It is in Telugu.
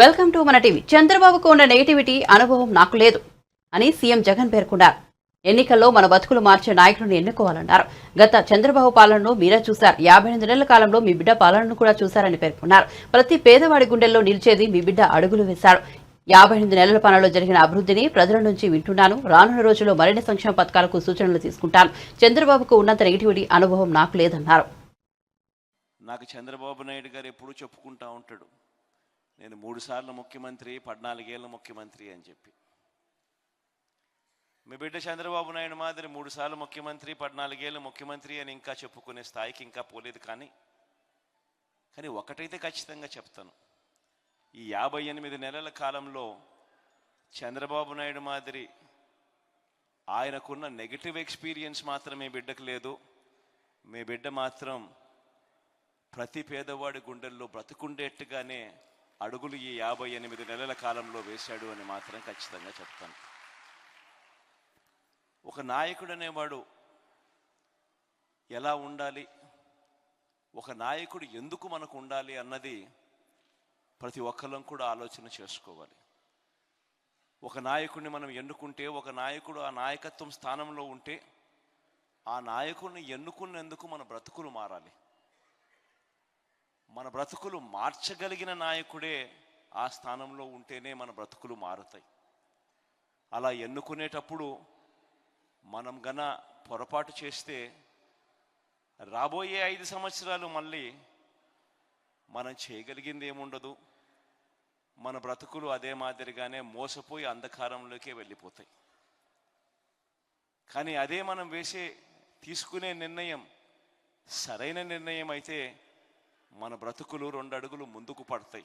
వెల్కమ్ టు మన టీవీ. చంద్రబాబుకు ఉన్న నెగిటివిటీ అనుభవం నాకు లేదు అని సీఎం జగన్ పేర్కొన్నారు. ఎన్నికల్లో మన బతుకులు మార్చే నాయకులను ఎన్నుకోవాలన్నారు. గత చంద్రబాబు పాలనను మీరే చూశారు. యాభై ఎనిమిది నెలల కాలంలో మీ బిడ్డ పాలనను కూడా చూశారని పేర్కొన్నారు. ప్రతి పేదవాడి గుండెల్లో నిలిచేది మీ బిడ్డ అడుగులు వేశారు. యాభై ఎనిమిది నెలల పనుల్లో జరిగిన అభివృద్ధిని ప్రజల నుంచి వింటున్నాను. రానున్న రోజుల్లో మరిన్ని సంక్షేమ పథకాలకు సూచనలు తీసుకుంటాను. చంద్రబాబుకు ఉన్నంత నెగిటివిటీ అనుభవం నాకు లేదన్నారు. నాకు చంద్రబాబు నాయుడు గారు ఎప్పుడూ చెప్పుకుంటా ఉంటాడు. నేను మూడు సార్లు ముఖ్యమంత్రి పద్నాలుగేళ్ళ ముఖ్యమంత్రి అని చెప్పి. మీ బిడ్డ చంద్రబాబు నాయుడు మాదిరి మూడు సార్లు ముఖ్యమంత్రి పద్నాలుగేళ్ళు ముఖ్యమంత్రి అని ఇంకా చెప్పుకునే స్థాయికి ఇంకా పోలేదు కానీ కానీ ఒకటైతే ఖచ్చితంగా చెప్తాను. ఈ యాభై ఎనిమిది నెలల కాలంలో చంద్రబాబు నాయుడు మాదిరి ఆయనకున్న నెగిటివ్ ఎక్స్పీరియన్స్ మాత్రం మీ బిడ్డకు లేదు. మీ బిడ్డ మాత్రం ప్రతి పేదవాడి గుండెల్లో బ్రతుకుండేట్టుగానే అడుగులు ఈ యాభై ఎనిమిది నెలల కాలంలో వేశాడు అని మాత్రం ఖచ్చితంగా చెప్తాను. ఒక నాయకుడు అనేవాడు ఎలా ఉండాలి? ఒక నాయకుడు ఎందుకు మనకు ఉండాలి అన్నది ప్రతి ఒక్కరం కూడా ఆలోచన చేసుకోవాలి. ఒక నాయకుడిని మనం ఎన్నుకుంటే ఒక నాయకుడు ఆ నాయకత్వం స్థానంలో ఉంటే ఆ నాయకుడిని ఎన్నుకున్నందుకు మన బ్రతుకులు మారాలి. మన బ్రతుకులు మార్చగలిగిన నాయకుడే ఆ స్థానంలో ఉంటేనే మన బ్రతుకులు మారుతాయి. అలా ఎన్నుకునేటప్పుడు మనం గన పొరపాటు చేస్తే రాబోయే ఐదు సంవత్సరాలు మళ్ళీ మనం చేయగలిగింది ఏముండదు మన బ్రతుకులు అదే మాదిరిగానే మోసపోయి అంధకారంలోకే వెళ్ళిపోతాయి. కానీ అదే మనం వేసే తీసుకునే నిర్ణయం సరైన నిర్ణయం అయితే మన బ్రతుకులు రెండు అడుగులు ముందుకు పడతాయి.